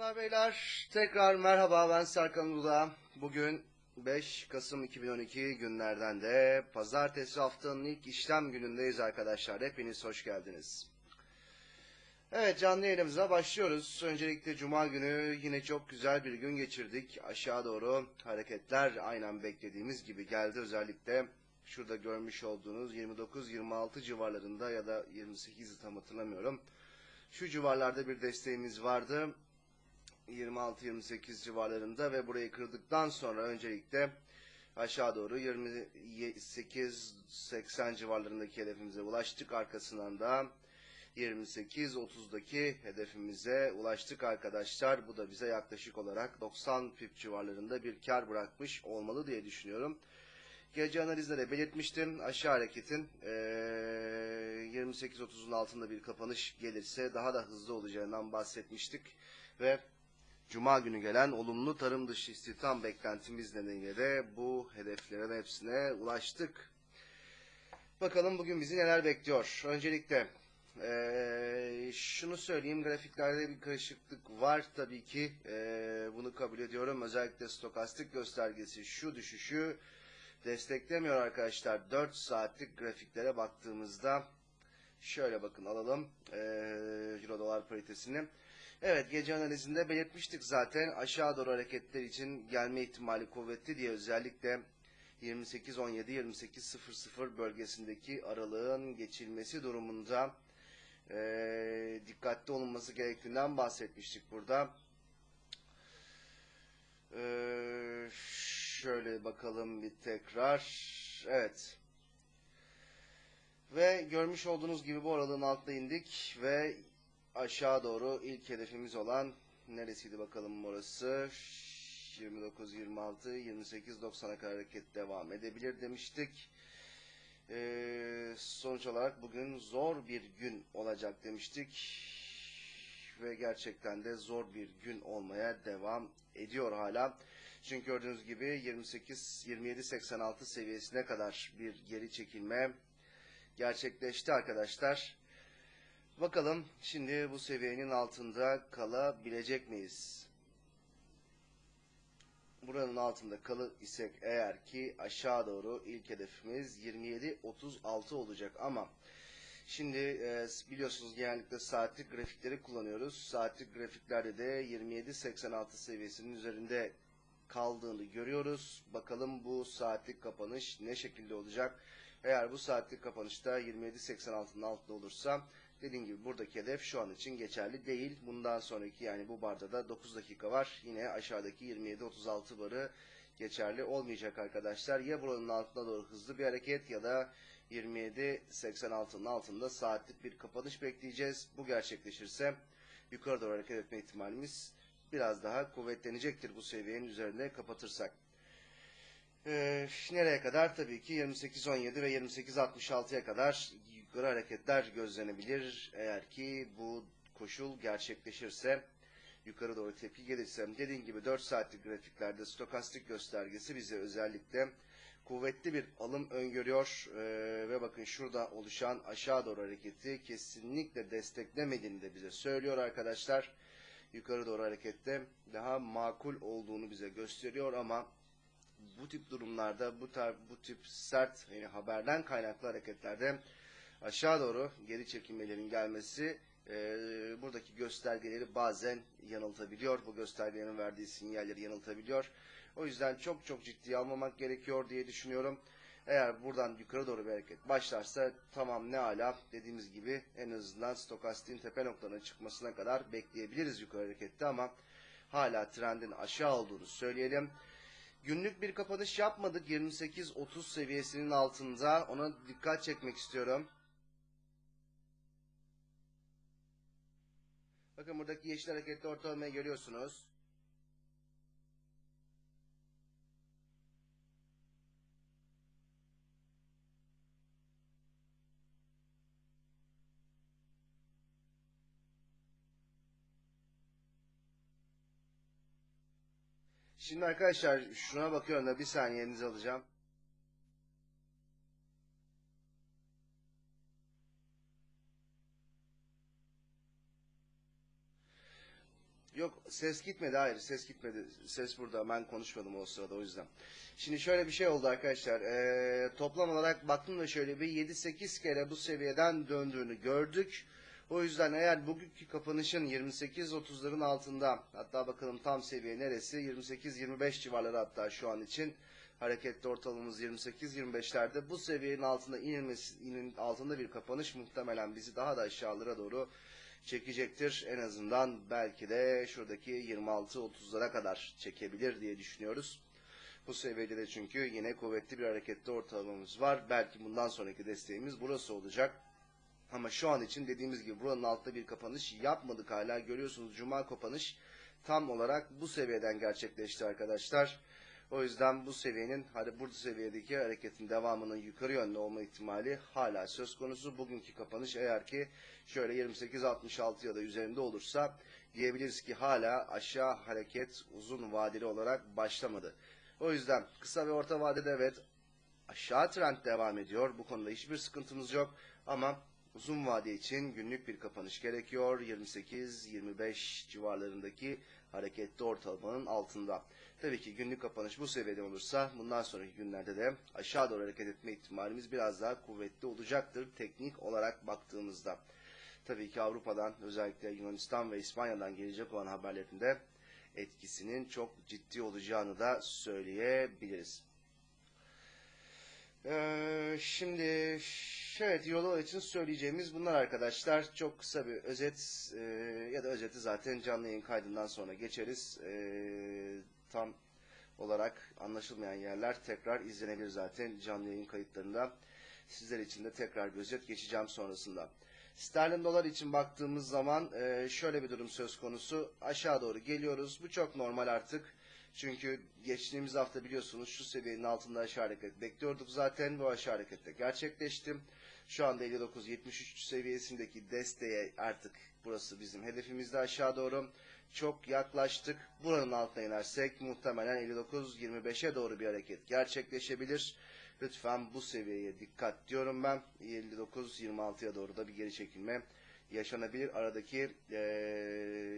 Hanımlar beyler tekrar merhaba ben Serkan Uluda. Bugün 5 Kasım 2012 günlerden de pazartesi haftanın ilk işlem günündeyiz arkadaşlar. Hepiniz hoş geldiniz. Evet canlı yayınımıza başlıyoruz. Öncelikle Cuma günü yine çok güzel bir gün geçirdik. Aşağı doğru hareketler aynen beklediğimiz gibi geldi. Özellikle şurada görmüş olduğunuz 29-26 civarlarında ya da 28'i tam hatırlamıyorum. Şu civarlarda bir desteğimiz vardı. 26-28 civarlarında ve burayı kırdıktan sonra öncelikle aşağı doğru 28-80 civarlarındaki hedefimize ulaştık. Arkasından da 28-30'daki hedefimize ulaştık arkadaşlar. Bu da bize yaklaşık olarak 90 pip civarlarında bir kar bırakmış olmalı diye düşünüyorum. Gece analizde de belirtmiştim. Aşağı hareketin eee 28-30'un altında bir kapanış gelirse daha da hızlı olacağından bahsetmiştik. Ve Cuma günü gelen olumlu tarım dışı istihdam beklentimiz nedeniyle de bu hedeflerin hepsine ulaştık. Bakalım bugün bizi neler bekliyor. Öncelikle eee, şunu söyleyeyim grafiklerde bir karışıklık var tabii ki Eee, bunu kabul ediyorum. Özellikle stokastik göstergesi şu düşüşü desteklemiyor arkadaşlar. 4 saatlik grafiklere baktığımızda şöyle bakın alalım eee Euro dolar paritesini. Evet gece analizinde belirtmiştik zaten aşağı doğru hareketler için gelme ihtimali kuvvetli diye özellikle 28-17-28-00 bölgesindeki aralığın geçilmesi durumunda eee, dikkatli olunması gerektiğinden bahsetmiştik burada. Eee, şöyle bakalım bir tekrar. Evet. Ve görmüş olduğunuz gibi bu aralığın altına indik ve aşağı doğru ilk hedefimiz olan neresiydi bakalım orası 29 26 28 90'a kadar hareket devam edebilir demiştik. Ee, sonuç olarak bugün zor bir gün olacak demiştik ve gerçekten de zor bir gün olmaya devam ediyor hala. Çünkü gördüğünüz gibi 28 27 86 seviyesine kadar bir geri çekilme gerçekleşti arkadaşlar. Bakalım şimdi bu seviyenin altında kalabilecek miyiz? Buranın altında kalır isek eğer ki aşağı doğru ilk hedefimiz 27-36 olacak ama şimdi e, biliyorsunuz genellikle saatlik grafikleri kullanıyoruz. Saatlik grafiklerde de 27-86 seviyesinin üzerinde kaldığını görüyoruz. Bakalım bu saatlik kapanış ne şekilde olacak? Eğer bu saatlik kapanışta 27.86'nın altında olursa dediğim gibi buradaki hedef şu an için geçerli değil. Bundan sonraki yani bu barda da 9 dakika var. Yine aşağıdaki 27.36 barı geçerli olmayacak arkadaşlar. Ya buranın altına doğru hızlı bir hareket ya da 27.86'nın altında saatlik bir kapanış bekleyeceğiz. Bu gerçekleşirse yukarı doğru hareket etme ihtimalimiz biraz daha kuvvetlenecektir bu seviyenin üzerinde kapatırsak. Ee, nereye kadar? Tabii ki 28-17 ve 28-66'ya kadar yukarı hareketler gözlenebilir. Eğer ki bu koşul gerçekleşirse yukarı doğru tepki gelirse dediğim gibi 4 saatlik grafiklerde stokastik göstergesi bize özellikle kuvvetli bir alım öngörüyor Ee, ve bakın şurada oluşan aşağı doğru hareketi kesinlikle desteklemediğini de bize söylüyor arkadaşlar. Yukarı doğru harekette daha makul olduğunu bize gösteriyor ama bu tip durumlarda bu tar bu tip sert yani haberden kaynaklı hareketlerde aşağı doğru geri çekilmelerin gelmesi e, buradaki göstergeleri bazen yanıltabiliyor. Bu göstergelerin verdiği sinyalleri yanıltabiliyor. O yüzden çok çok ciddiye almamak gerekiyor diye düşünüyorum. Eğer buradan yukarı doğru bir hareket başlarsa tamam ne ala dediğimiz gibi en azından stokastiğin tepe noktalarına çıkmasına kadar bekleyebiliriz yukarı harekette ama hala trendin aşağı olduğunu söyleyelim. Günlük bir kapanış yapmadık 28-30 seviyesinin altında. Ona dikkat çekmek istiyorum. Bakın buradaki yeşil hareketli ortalamayı görüyorsunuz. Şimdi arkadaşlar şuna bakıyorum da bir saniyenizi alacağım. Yok ses gitmedi hayır ses gitmedi. Ses burada ben konuşmadım o sırada o yüzden. Şimdi şöyle bir şey oldu arkadaşlar. Ee, toplam olarak baktım da şöyle bir 7-8 kere bu seviyeden döndüğünü gördük. O yüzden eğer bugünkü kapanışın 28-30'ların altında hatta bakalım tam seviye neresi 28-25 civarları hatta şu an için hareketli ortalamamız 28-25'lerde bu seviyenin altında inilmesi, inin altında bir kapanış muhtemelen bizi daha da aşağılara doğru çekecektir. En azından belki de şuradaki 26-30'lara kadar çekebilir diye düşünüyoruz. Bu seviyede de çünkü yine kuvvetli bir hareketli ortalamamız var. Belki bundan sonraki desteğimiz burası olacak. Ama şu an için dediğimiz gibi buranın altta bir kapanış yapmadık hala. Görüyorsunuz cuma kapanış tam olarak bu seviyeden gerçekleşti arkadaşlar. O yüzden bu seviyenin burada seviyedeki hareketin devamının yukarı yönlü olma ihtimali hala söz konusu. Bugünkü kapanış eğer ki şöyle 28-66 ya da üzerinde olursa diyebiliriz ki hala aşağı hareket uzun vadeli olarak başlamadı. O yüzden kısa ve orta vadede evet aşağı trend devam ediyor. Bu konuda hiçbir sıkıntımız yok. Ama uzun vade için günlük bir kapanış gerekiyor. 28-25 civarlarındaki hareketli ortalamanın altında. Tabii ki günlük kapanış bu seviyede olursa bundan sonraki günlerde de aşağı doğru hareket etme ihtimalimiz biraz daha kuvvetli olacaktır teknik olarak baktığımızda. Tabii ki Avrupa'dan özellikle Yunanistan ve İspanya'dan gelecek olan haberlerinde etkisinin çok ciddi olacağını da söyleyebiliriz. Ee, şimdi evet yolu için söyleyeceğimiz bunlar arkadaşlar. Çok kısa bir özet e, ya da özeti zaten canlı yayın kaydından sonra geçeriz. E, tam olarak anlaşılmayan yerler tekrar izlenebilir zaten canlı yayın kayıtlarında. Sizler için de tekrar bir özet geçeceğim sonrasında. Sterlin dolar için baktığımız zaman e, şöyle bir durum söz konusu. Aşağı doğru geliyoruz. Bu çok normal artık. Çünkü geçtiğimiz hafta biliyorsunuz şu seviyenin altında aşağı hareket bekliyorduk zaten. Bu aşağı harekette gerçekleşti. Şu anda 59-73 seviyesindeki desteğe artık burası bizim hedefimizde aşağı doğru. Çok yaklaştık. Buranın altına inersek muhtemelen 59-25'e doğru bir hareket gerçekleşebilir. Lütfen bu seviyeye dikkat diyorum ben. 59-26'ya doğru da bir geri çekilme yaşanabilir. Aradaki e,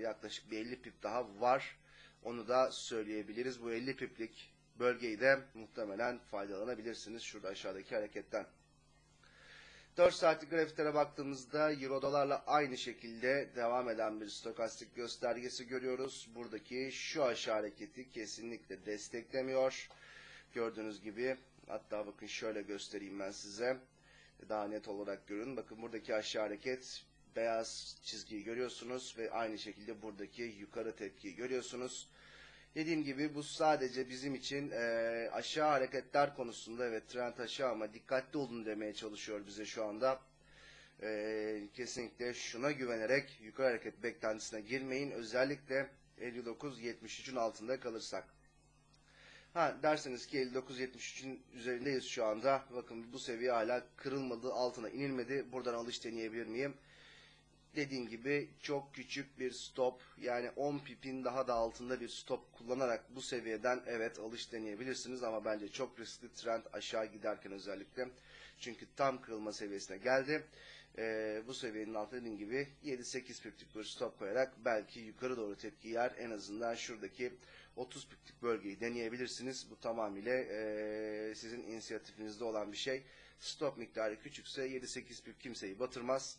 yaklaşık bir 50 pip daha var. Onu da söyleyebiliriz. Bu 50 piplik bölgeyi de muhtemelen faydalanabilirsiniz şurada aşağıdaki hareketten. 4 saatlik grafiklere baktığımızda euro dolarla aynı şekilde devam eden bir stokastik göstergesi görüyoruz. Buradaki şu aşağı hareketi kesinlikle desteklemiyor. Gördüğünüz gibi hatta bakın şöyle göstereyim ben size. Daha net olarak görün. Bakın buradaki aşağı hareket beyaz çizgiyi görüyorsunuz ve aynı şekilde buradaki yukarı tepkiyi görüyorsunuz. Dediğim gibi bu sadece bizim için e, aşağı hareketler konusunda evet trend aşağı ama dikkatli olun demeye çalışıyor bize şu anda. E, kesinlikle şuna güvenerek yukarı hareket beklentisine girmeyin. Özellikle 59-73'ün altında kalırsak. Ha derseniz ki 59-73'ün üzerindeyiz şu anda. Bakın bu seviye hala kırılmadı, altına inilmedi. Buradan alış deneyebilir miyim? Dediğim gibi çok küçük bir stop yani 10 pipin daha da altında bir stop kullanarak bu seviyeden evet alış deneyebilirsiniz ama bence çok riskli trend aşağı giderken özellikle çünkü tam kırılma seviyesine geldi. Ee, bu seviyenin altında dediğim gibi 7-8 piplik bir stop koyarak belki yukarı doğru tepki yer en azından şuradaki 30 piplik bölgeyi deneyebilirsiniz. Bu tamamıyla e, sizin inisiyatifinizde olan bir şey. Stop miktarı küçükse 7-8 pip kimseyi batırmaz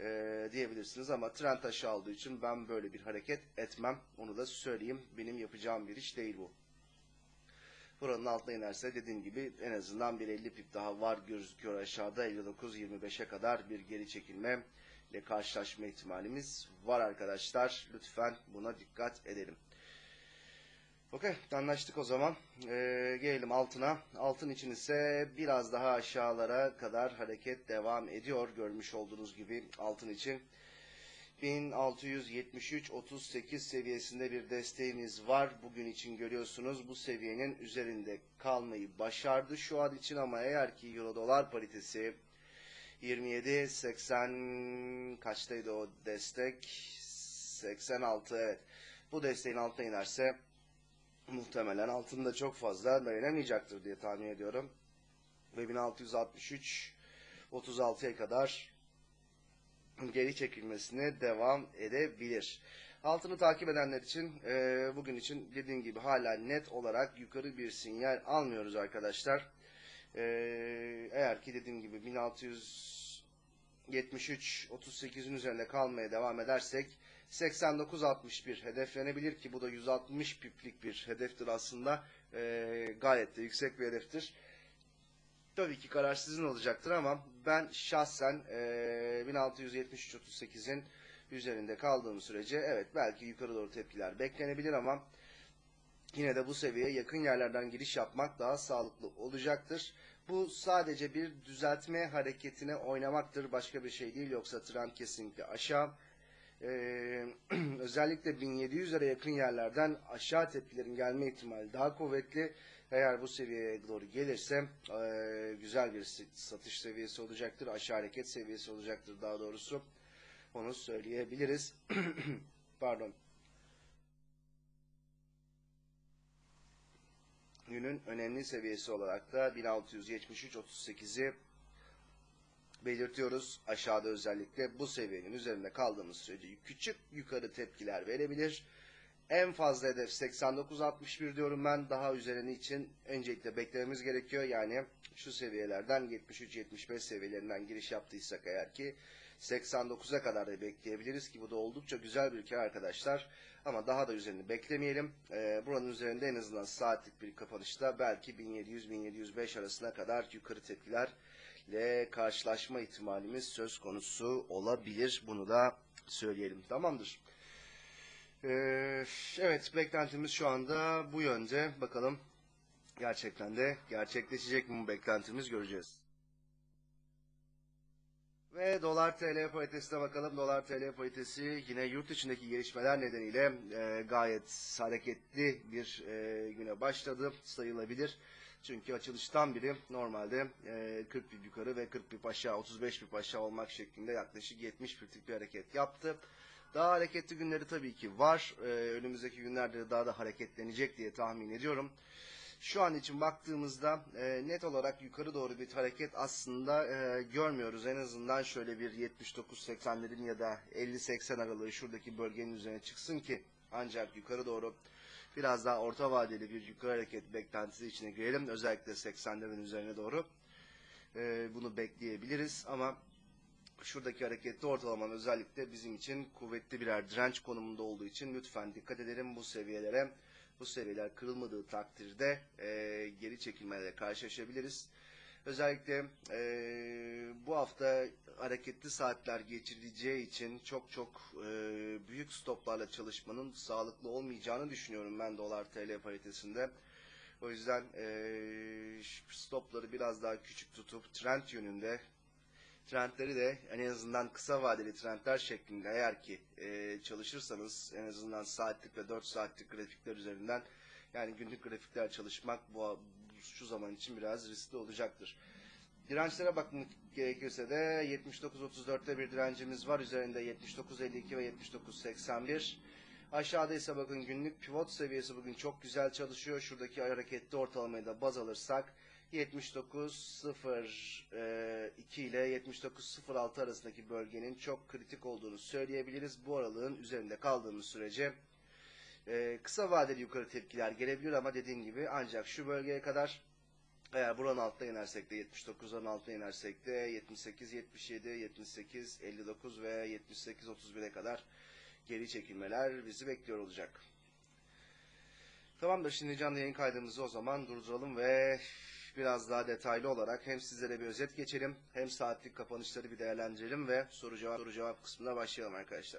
e, diyebilirsiniz ama trend aşağı olduğu için ben böyle bir hareket etmem. Onu da söyleyeyim. Benim yapacağım bir iş değil bu. Buranın altına inerse dediğim gibi en azından bir 50 pip daha var gözüküyor aşağıda 59-25'e kadar bir geri çekilme ile karşılaşma ihtimalimiz var arkadaşlar. Lütfen buna dikkat edelim. Okey anlaştık o zaman. Ee, gelelim altına. Altın için ise biraz daha aşağılara kadar hareket devam ediyor. Görmüş olduğunuz gibi altın için. 1673-38 seviyesinde bir desteğimiz var. Bugün için görüyorsunuz bu seviyenin üzerinde kalmayı başardı şu an için ama eğer ki euro dolar paritesi 27-80 kaçtaydı o destek? 86 evet. Bu desteğin altına inerse muhtemelen altında çok fazla dayanamayacaktır diye tahmin ediyorum. Ve 1663 36'ya kadar geri çekilmesine devam edebilir. Altını takip edenler için e, bugün için dediğim gibi hala net olarak yukarı bir sinyal almıyoruz arkadaşlar. E, eğer ki dediğim gibi 1673 38'in üzerinde kalmaya devam edersek 89-61 hedeflenebilir ki bu da 160 piplik bir hedeftir aslında. E, gayet de yüksek bir hedeftir. Tabii ki karar sizin olacaktır ama ben şahsen e, 1673-38'in üzerinde kaldığım sürece evet belki yukarı doğru tepkiler beklenebilir ama yine de bu seviyeye yakın yerlerden giriş yapmak daha sağlıklı olacaktır. Bu sadece bir düzeltme hareketine oynamaktır. Başka bir şey değil. Yoksa trend kesinlikle aşağı. Ee, özellikle 1700'lere yakın yerlerden aşağı tepkilerin gelme ihtimali daha kuvvetli. Eğer bu seviyeye doğru gelirse e, güzel bir satış seviyesi olacaktır. Aşağı hareket seviyesi olacaktır daha doğrusu. Onu söyleyebiliriz. Pardon. Günün önemli seviyesi olarak da 1673.38'i belirtiyoruz. Aşağıda özellikle bu seviyenin üzerinde kaldığımız sürece küçük yukarı tepkiler verebilir. En fazla hedef 89-61 diyorum ben. Daha üzerine için öncelikle beklememiz gerekiyor. Yani şu seviyelerden 73-75 seviyelerinden giriş yaptıysak eğer ki 89'a kadar da bekleyebiliriz ki bu da oldukça güzel bir kar arkadaşlar. Ama daha da üzerini beklemeyelim. Ee, buranın üzerinde en azından saatlik bir kapanışta belki 1700-1705 arasına kadar yukarı tepkilerle karşılaşma ihtimalimiz söz konusu olabilir. Bunu da söyleyelim. Tamamdır. Ee, evet beklentimiz şu anda bu yönde. Bakalım gerçekten de gerçekleşecek mi bu beklentimiz göreceğiz. Ve dolar TL paritesine bakalım. Dolar TL paritesi yine yurt içindeki gelişmeler nedeniyle e, gayet hareketli bir e, güne başladı sayılabilir. Çünkü açılıştan beri normalde e, 40 bip yukarı ve 40 bip aşağı 35 bip aşağı olmak şeklinde yaklaşık 70 biplik bir hareket yaptı. Daha hareketli günleri tabii ki var. Ee, önümüzdeki günlerde daha da hareketlenecek diye tahmin ediyorum. Şu an için baktığımızda e, net olarak yukarı doğru bir hareket aslında e, görmüyoruz. En azından şöyle bir 79-80'lerin ya da 50-80 aralığı şuradaki bölgenin üzerine çıksın ki ancak yukarı doğru biraz daha orta vadeli bir yukarı hareket beklentisi içine girelim. Özellikle 80'lerin üzerine doğru e, bunu bekleyebiliriz ama şuradaki hareketli ortalamanın özellikle bizim için kuvvetli birer direnç konumunda olduğu için lütfen dikkat edelim bu seviyelere. Bu seviyeler kırılmadığı takdirde e, geri çekilmelerle karşılaşabiliriz. Özellikle e, bu hafta hareketli saatler geçirileceği için çok çok e, büyük stoplarla çalışmanın sağlıklı olmayacağını düşünüyorum ben dolar TL paritesinde. O yüzden e, stopları biraz daha küçük tutup trend yönünde trendleri de en azından kısa vadeli trendler şeklinde eğer ki e, çalışırsanız en azından saatlik ve 4 saatlik grafikler üzerinden yani günlük grafikler çalışmak bu şu zaman için biraz riskli olacaktır. Dirençlere bakmak gerekirse de 79.34'te bir direncimiz var. Üzerinde 79.52 ve 79.81. Aşağıda ise bakın günlük pivot seviyesi bugün çok güzel çalışıyor. Şuradaki hareketli ortalamayı da baz alırsak 79.02 ile 79.06 arasındaki bölgenin çok kritik olduğunu söyleyebiliriz. Bu aralığın üzerinde kaldığımız sürece e, kısa vadeli yukarı tepkiler gelebilir ama dediğim gibi ancak şu bölgeye kadar eğer buranın altına inersek de 79'ların altına inersek de 78, 77, 78, 59 ve 78, 31'e kadar geri çekilmeler bizi bekliyor olacak. Tamamdır şimdi canlı yayın kaydımızı o zaman durduralım ve biraz daha detaylı olarak hem sizlere bir özet geçelim hem saatlik kapanışları bir değerlendirelim ve soru cevap soru cevap kısmına başlayalım arkadaşlar.